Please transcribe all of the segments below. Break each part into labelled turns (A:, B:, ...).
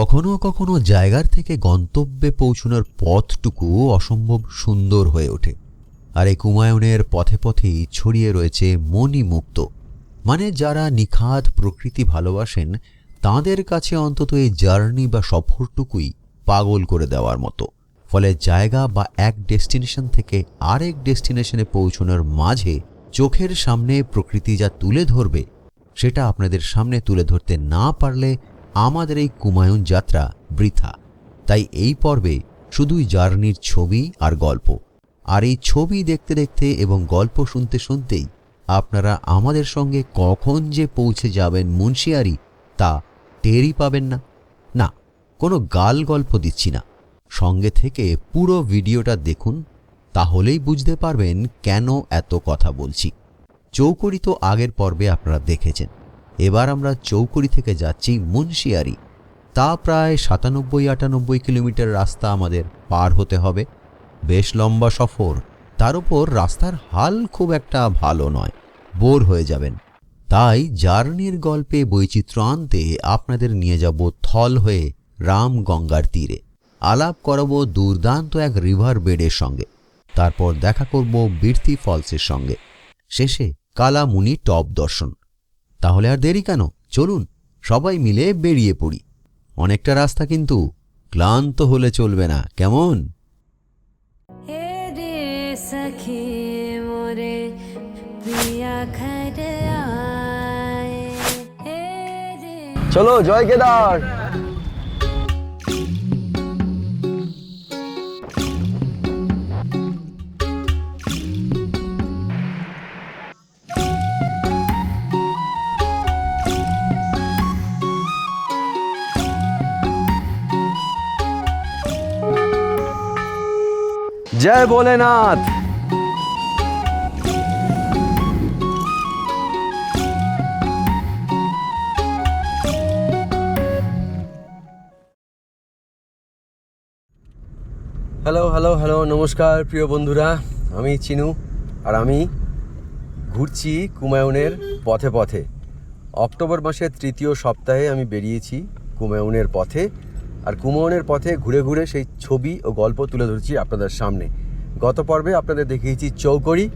A: কখনো কখনো জায়গার থেকে গন্তব্যে পৌঁছানোর পথটুকু অসম্ভব সুন্দর হয়ে ওঠে। আর এই কুমায়ুনের পথে পথেই ছড়িয়ে রয়েছে মণিমুক্ত। মানে যারা নিখাদ প্রকৃতি ভালোবাসেন, তাদের কাছে অন্তত এই জার্নি বা সফরটুকুই পাগল করে দেওয়ার মতো। ফলে জায়গা বা এক ডেস্টিনেশন থেকে আরেক ডেস্টিনেশনে পৌঁছানোর মাঝে চোখের সামনে প্রকৃতি যা তুলে ধরবে, সেটা আপনাদের সামনে তুলে ধরতে না পারলে আমাদের এই কুমায়ুন যাত্রা বৃথা। তাই এই পর্বে শুধুই জার্নির ছবি আর গল্প। আর এই ছবি দেখতে দেখতে এবং গল্প শুনতে শুনতেই আপনারা আমাদের সঙ্গে কখন যে পৌঁছে যাবেন মুন্সিয়ারি, তা টেরই পাবেন না। না, কোনো গাল গল্প দিচ্ছি না। সঙ্গে থেকে পুরো ভিডিওটা দেখুন, তাহলেই বুঝতে পারবেন কেন এত কথা বলছি। চৌকড়ি তো আগের পর্বে আপনারা দেখেছেন। এবার আমরা চৌকড়ি থেকে যাচ্ছি মুন্সিয়ারি। তা প্রায় সাতানব্বই, আটানব্বই কিলোমিটার রাস্তা আমাদের পার হতে হবে। বেশ লম্বা সফর। তার উপর রাস্তার হাল খুব একটা ভালো নয়। বোর হয়ে যাবেন। তাই জার্নির গল্পে বৈচিত্র্য আনতে আপনাদের নিয়ে যাব থল হয়ে রাম গঙ্গার তীরে। আলাপ করাবো দুর্দান্ত এক রিভার বেডের সঙ্গে। তারপর দেখা করব বীরতি ফলসের সঙ্গে। শেষে কালামুনি টপ দর্শন। তাহলে আর দেরি কেন? চলুন সবাই মিলে বেরিয়ে পড়ি। অনেকটা রাস্তা কিন্তু ক্লান্ত হলে চলবে না কেমন?
B: চলো জয় কেদার। জয় ভোলেনাথ। হ্যালো হ্যালো হ্যালো নমস্কার প্রিয় বন্ধুরা। আমি চিনু আর আমি ঘুরছি কুমায়ুনের পথে পথে। অক্টোবর মাসের তৃতীয় সপ্তাহে আমি বেরিয়েছি কুমায়ুনের পথে। আর কুমায়ুনের পথে ঘুরে ঘুরে সেই ছবি ও গল্প তুলে ধরছি আপনাদের সামনে। গত পর্বে আপনাদের দেখিয়েছি চৌকড়ি।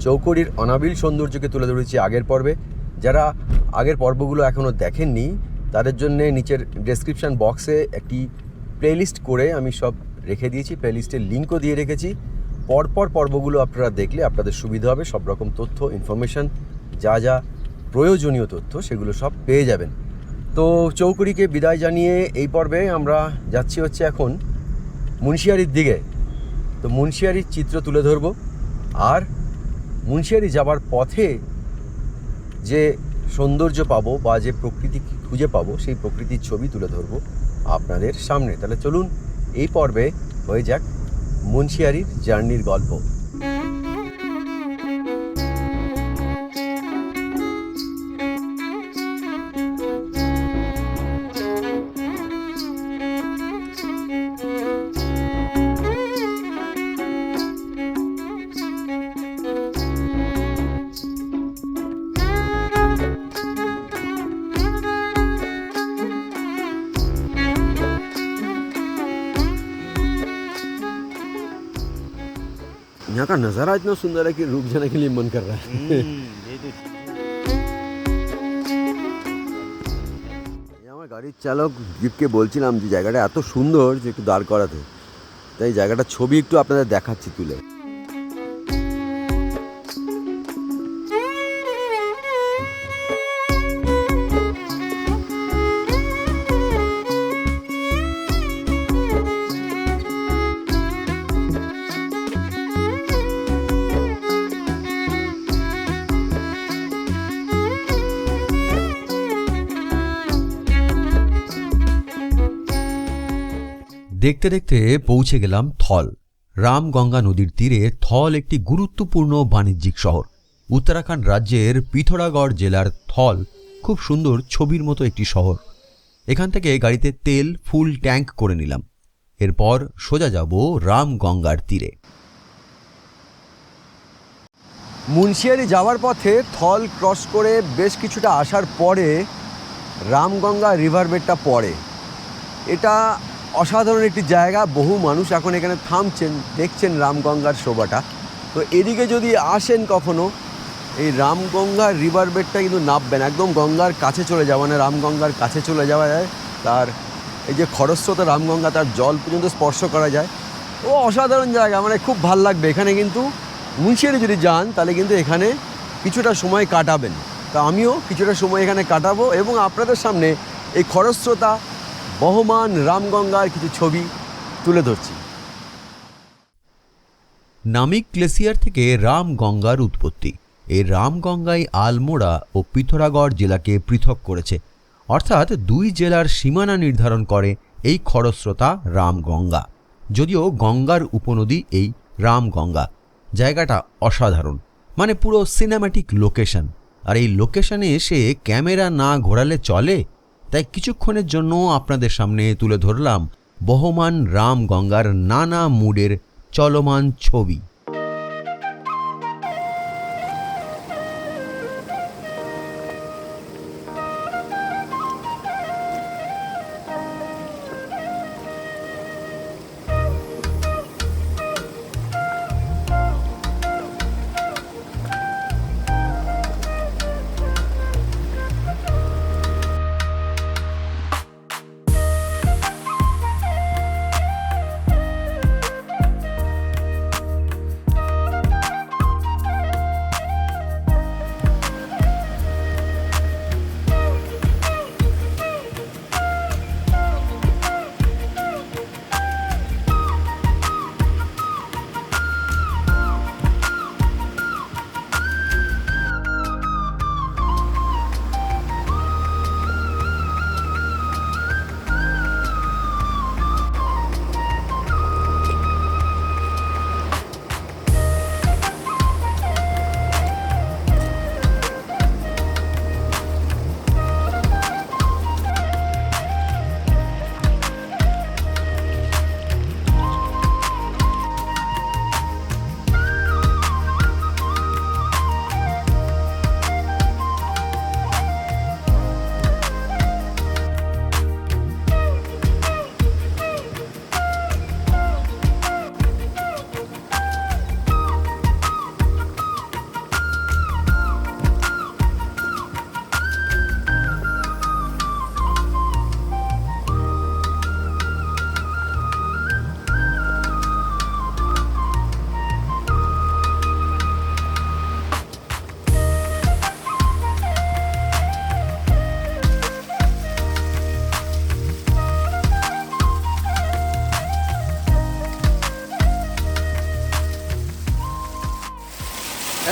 B: চৌকড়ির অনাবিল সৌন্দর্যকে তুলে ধরেছি আগের পর্বে। যারা আগের পর্বগুলো এখনও দেখেননি, তাদের জন্য নিচের ডেসক্রিপশন বক্সে একটি প্লেলিস্ট করে আমি সব রেখে দিয়েছি। প্লেলিস্টের লিঙ্কও দিয়ে রেখেছি। পরপর পর্বগুলো আপনারা দেখলে আপনাদের সুবিধা হবে। সব রকম তথ্য ইনফরমেশন যা যা প্রয়োজনীয় তথ্য, সেগুলো সব পেয়ে যাবেন। তো চৌকুড়িকে বিদায় জানিয়ে এই পর্বে আমরা যাচ্ছি হচ্ছে এখন মুন্সিয়ারির দিকে। তো মুন্সিয়ারির চিত্র তুলে ধরব। আর মুন্সিয়ারি যাবার পথে যে সৌন্দর্য পাবো বা যে প্রকৃতি খুঁজে পাবো, সেই প্রকৃতির ছবি তুলে ধরবো আপনাদের সামনে। তাহলে চলুন এই পর্বে হয়ে যাক মুন্সিয়ারির জার্নির গল্প। यहाँ का नज़ारा इतना सुंदर है कि रुक जाने के लिए मन कर रहा है এই আমার গাড়ির চালক দীপকে বলছিলাম যে জায়গাটা এত সুন্দর যে একটু দাঁড় করাতে তাই জায়গাটার ছবি একটু আপনাদের দেখাচ্ছি তুলে
A: দেখতে দেখতে পৌঁছে গেলাম থল রামগঙ্গা নদীর তীরে। থল একটি গুরুত্বপূর্ণ বাণিজ্যিক শহর। উত্তরাখণ্ড রাজ্যের পিথোরাগড় জেলার থল খুব সুন্দর ছবির মতো একটি শহর। এখান থেকে গাড়িতে তেল, ফুল, ট্যাঙ্ক করে নিলাম। এরপর সোজা যাব রামগঙ্গার তীরে।
B: মুন্সিয়ারি যাওয়ার পথে থল ক্রস করে বেশ কিছুটা আসার পরে রামগঙ্গা রিভার বেডটা পড়ে।
A: এটা অসাধারণ একটি জায়গা, বহু মানুষ এখন এখানে থামছেন, দেখছেন রামগঙ্গার শোভাটা। তো এদিকে যদি আসেন কখনো, এই রামগঙ্গার রিভার বেডটা কিন্তু নামবেন, একদম গঙ্গার কাছে চলে যাওয়া মানে রামগঙ্গার কাছে চলে যাওয়া যায়, তার এই যে খরস্রোত রামগঙ্গা, তার জল পর্যন্ত স্পর্শ করা যায়। ও অসাধারণ জায়গা মানে খুব ভালো লাগবে। এখানে কিন্তু মুন্সিয়ারি যদি যান, তাহলে কিন্তু এখানে কিছুটা সময় কাটাবেন। তা আমিও কিছুটা সময় এখানে কাটাবো এবং আপনাদের সামনে এই খরস্রোতা বহমান রামগঙ্গার কিছু ছবি তুলে ধরছি।
C: নামিক গ্লেসিয়ার থেকে রামগঙ্গার উৎপত্তি। এই রামগঙ্গাই আলমোড়া ও পিথোরাগড় জেলাকে পৃথক করেছে। অর্থাৎ দুই জেলার সীমানা নির্ধারণ করে এই খরস্রোতা রামগঙ্গা। যদিও গঙ্গার উপনদী এই রামগঙ্গা। জায়গাটা অসাধারণ। মানে পুরো সিনেম্যাটিক লোকেশন আর এই লোকেশনে এসে ক্যামেরা না ঘোরালে চলে? তাই কিছুক্ষণের জন্য আপনাদের সামনে তুলে ধরলাম বহমান রাম গঙ্গার নানা মুডের চলমান ছবি।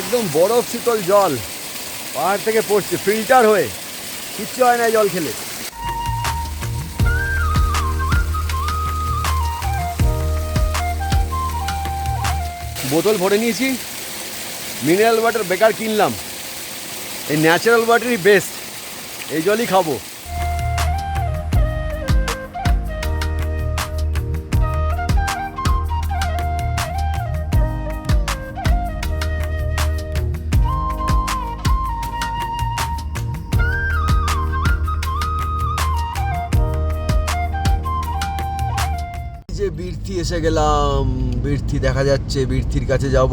A: একদম বরফ শীতল জল। পাহাড় থেকে পড়ছে ফিল্টার হয়ে। কিচ্ছু হয় না জল খেলে। বোতল ভরে নিয়েছি। মিনারেল ওয়াটার বেকার কিনলাম। এই ন্যাচারাল ওয়াটারই বেস্ট এই জলই খাব। এসে গেলাম। বীরথি দেখা যাচ্ছে, বীরথির কাছে যাব।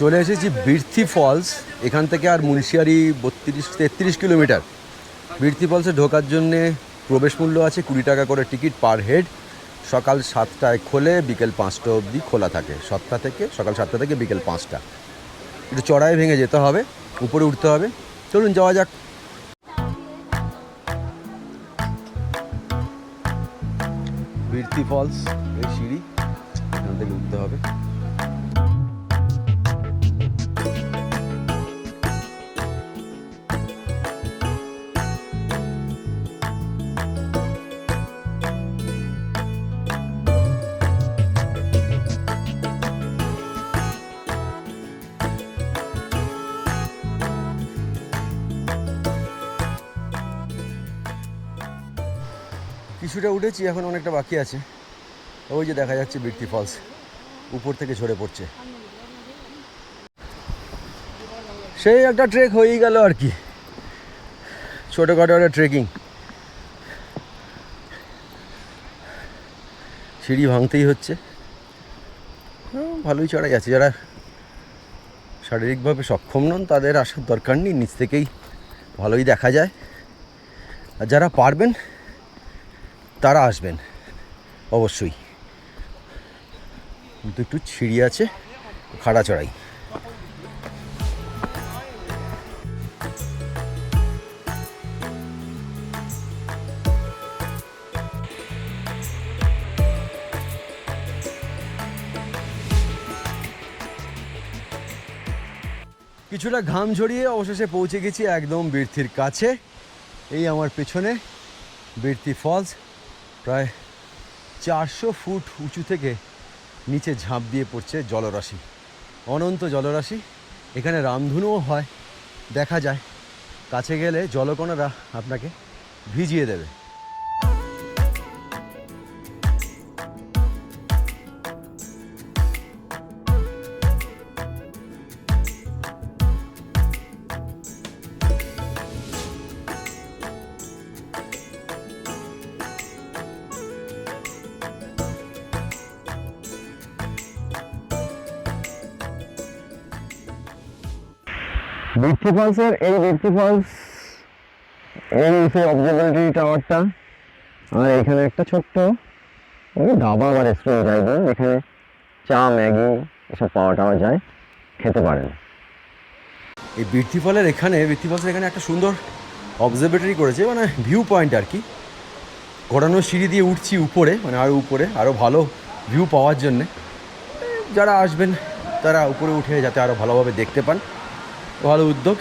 A: চলে এসেছি বীরথি ফলস, এখান থেকে আর মুন্সিয়ারি বত্রিশ, তেত্রিশ কিলোমিটার। বীরথি ফলসে ঢোকার জন্যে প্রবেশ মূল্য আছে কুড়ি টাকা করে টিকিট পার হেড। সকাল সাতটায় খোলে, বিকেল পাঁচটা অবধি খোলা থাকে। সাতটা থেকে, সকাল সাতটা থেকে বিকেল পাঁচটা। একটু চড়াই ভেঙে যেতে হবে। উপরে উঠতে হবে। চলুন যাওয়া যাক। বীরতি ফলস এই সিঁড়ি এখান থেকে উঠতে হবে। কিছুটা উঠেছি, এখন অনেকটা বাকি আছে। ওই যে দেখা যাচ্ছে বীরতি ফলস উপর থেকে ঝরে পড়ছে। সেই একটা ট্রেক হয়েই গেল আর কি। ছোটোখাটো একটা ট্রেকিং সিঁড়ি ভাঙতেই হচ্ছে। ভালোই চড়াই আছে। যারা শারীরিকভাবে সক্ষম নন, তাদের আসার দরকার নেই। নিচ থেকেই ভালোই দেখা যায়। আর যারা পারবেন তারা আসবেন, অবশ্যই। কিন্তু একটু সিঁড়ি আছে, খাড়া চড়াই। কিছুটা ঘাম ঝরিয়ে অবশেষে পৌঁছে গেছি একদম বীরথির কাছে। এই আমার পেছনে বীরথি ফলস। প্রায় চারশো ফুট উঁচু থেকে নিচে ঝাঁপ দিয়ে পড়ছে জলরাশি। অনন্ত জলরাশি। এখানে রামধুনুও হয়। দেখা যায়। কাছে গেলে জলকণারা আপনাকে ভিজিয়ে দেবে।
D: বৃত্তি ফলসের এই বৃত্তি ফলস এই সেই অবজারভেটরি টাওয়ারটা আর এখানে একটা ছোট্ট ওই ধাবা বা রেস্টুরেন্ট টাইপের এখানে চা, ম্যাগি এসব পাওয়া টাওয়া যায়, খেতে পারেন।
A: এই বৃত্তি ফলের এখানে বৃত্তি ফলসের এখানে একটা সুন্দর অবজারভেটরি করেছে মানে ভিউ পয়েন্ট আর কি। ঘোরানো সিঁড়ি দিয়ে উঠছি উপরে মানে আরও উপরে আরও ভালো ভিউ পাওয়ার জন্যে। যারা আসবেন, তারা উপরে উঠে যাতে আরও ভালোভাবে দেখতে পান। ভালো উদ্যোগ।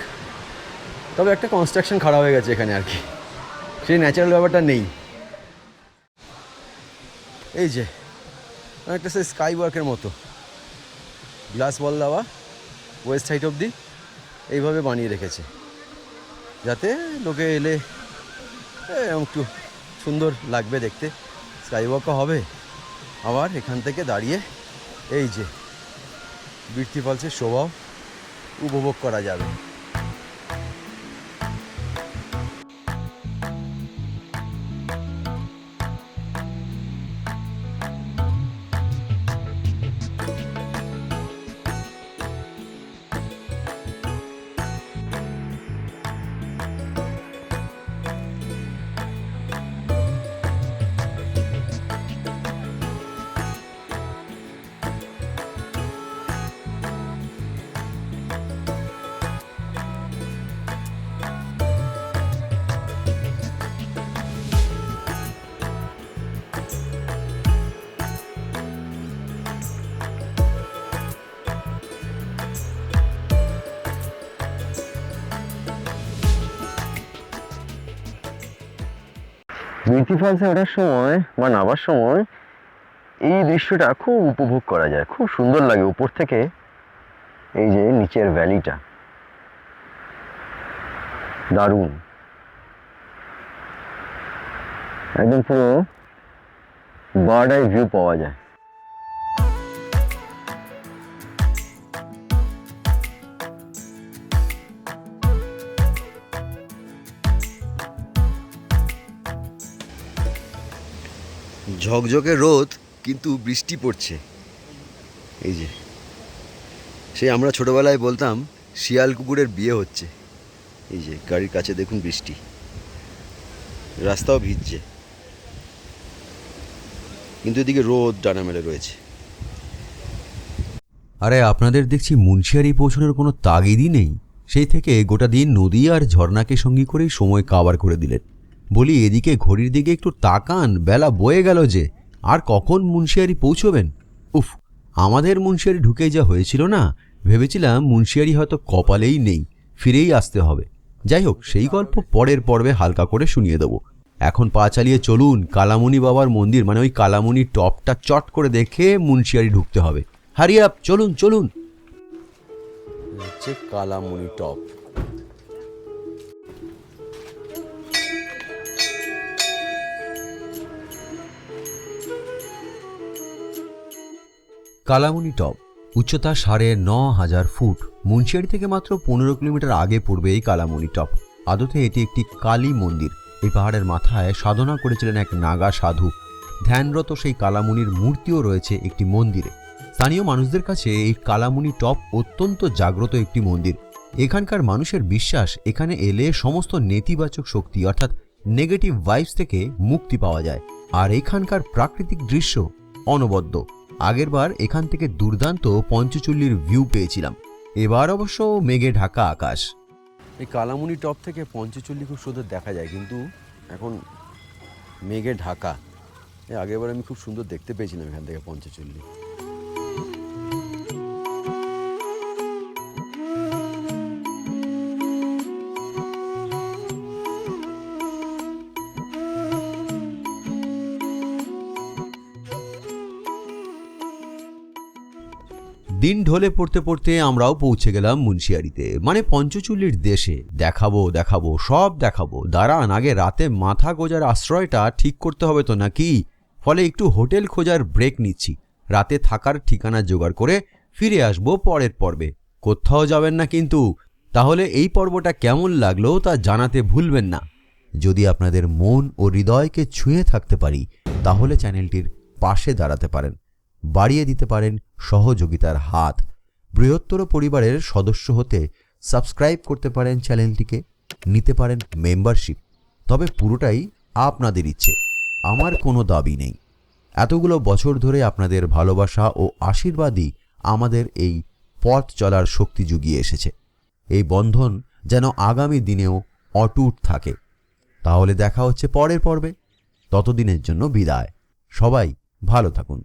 A: তবে একটা কনস্ট্রাকশন খারাপ হয়ে গেছে এখানে আর কি। সেই ন্যাচারাল ব্যাপারটা নেই। এই যে, অনেকটা সে স্কাই ওয়ার্কের মতো। গ্লাস বল দেওয়া ওয়েস্ট সাইড অবধি এইভাবে বানিয়ে রেখেছে। যাতে লোকে এলে একটু সুন্দর লাগবে দেখতে। স্কাই ওয়াকও হবে। আবার এখান থেকে দাঁড়িয়ে এই যে বৃত্তি ফলসের শোভাও। উপভোগ করা যাবে।
D: বৃত্তি ফলসে ওঠার সময় বা নামার সময় এই দৃশ্যটা খুব উপভোগ করা যায়। খুব সুন্দর লাগে উপর থেকে এই যে নিচের ভ্যালিটা। দারুণ। একদম পুরো বার্ড আই ভিউ পাওয়া যায়।
A: ঝকঝকে রোদ, কিন্তু বৃষ্টি পড়ছে। এই যে সেই আমরা ছোটবেলায় বলতাম শিয়াল কুকুরের বিয়ে হচ্ছে। এই যে, গাড়ির কাছে দেখুন বৃষ্টি। রাস্তাও ভিজছে। কিন্তু এদিকে রোদ ডানা মেলে রয়েছে।
E: আরে, আপনাদের দেখছি মুন্সিয়ারি পৌঁছানোর কোনো তাগিদই নেই। সেই থেকে গোটা দিন নদী আর ঝর্ণাকে সঙ্গী করেই সময় কাবার করে দিলেন। বলি, এদিকে ঘড়ির দিকে একটু তাকান, বেলা বয়ে গেল যে, আর কখন মুন্সিয়ারি পৌঁছবেন? উফ, আমাদের মুন্সিয়ারি ঢুকে যা হয়েছিল না? ভেবেছিলাম মুন্সিয়ারি হয়তো কপালেই নেই, ফিরেই আসতে হবে। যাই হোক, সেই গল্প পরের পর্বে হালকা করে শুনিয়ে দেবো। এখন পা চালিয়ে চলুন কালামণি বাবার মন্দির মানে ওই কালামণি টপটা চট করে দেখে মুন্সিয়ারি ঢুকতে হবে। হারিয়াপ চলুন চলুন।
A: হচ্ছে কালামণি টপ।
E: কালামুনি টপ,
A: উচ্চতা সাড়ে ন হাজার ফুট মুন্সিয়ারি থেকে মাত্র পনেরো কিলোমিটার আগে পড়বে এই কালামণি টপ। আদতে এটি একটি কালী মন্দির। এই পাহাড়ের মাথায় সাধনা করেছিলেন এক নাগা সাধু। ধ্যানরত সেই কালামুনির মূর্তিও রয়েছে একটি মন্দিরে। স্থানীয় মানুষদের কাছে এই কালামুনি টপ অত্যন্ত জাগ্রত একটি মন্দির। এখানকার মানুষের বিশ্বাস, এখানে এলে সমস্ত নেতিবাচক শক্তি, অর্থাৎ নেগেটিভ ভাইবস থেকে মুক্তি পাওয়া যায়। আর এখানকার প্রাকৃতিক দৃশ্য অনবদ্য। আগেরবার এখান থেকে দুর্দান্ত পঞ্চচল্লির ভিউ পেয়েছিলাম। এবার অবশ্য মেঘে ঢাকা আকাশ।
B: এই কালামুনি টপ থেকে পঞ্চচল্লি খুব সুন্দর দেখা যায়, কিন্তু এখন মেঘে ঢাকা। আগেরবার আমি খুব সুন্দর দেখতে পেয়েছিলাম এখান থেকে পঞ্চচল্লি।
A: দিন ঢলে পড়তে পড়তে আমরাও পৌঁছে গেলাম মুন্সিয়ারিতে। মানে পঞ্চচল্লির দেশে। দেখাবো দেখাবো, সব দেখাবো। দাঁড়ান, আগে রাতে মাথা গোজার আশ্রয়টা ঠিক করতে হবে তো নাকি? ফলে একটু হোটেল খোঁজার ব্রেক নিচ্ছি। রাতে থাকার ঠিকানা জোগাড় করে ফিরে আসব পরের পর্বে। কোথাও যাবেন না কিন্তু। তাহলে এই পর্বটা কেমন লাগল তা জানাতে ভুলবেন না। যদি আপনাদের মন ও হৃদয়কে ছুঁয়ে থাকতে পারি, তাহলে চ্যানেলটির পাশে দাঁড়াতে পারেন। বাড়িয়ে দিতে পারেন সহযোগিতার হাত। বৃহত্তর পরিবারের সদস্য হতে সাবস্ক্রাইব করতে পারেন চ্যানেলটিকে, নিতে পারেন মেম্বারশিপ। তবে পুরোটাই আপনাদের ইচ্ছে। আমার কোনো দাবি নেই। এতগুলো বছর ধরে আপনাদের ভালোবাসা ও আশীর্বাদই আমাদের এই পথ চলার শক্তি জুগিয়ে এসেছে। এই বন্ধন যেন আগামী দিনেও অটুট থাকে। তাহলে দেখা হচ্ছে পরের পর্বে। ততদিনের জন্য বিদায়। সবাই ভালো থাকুন।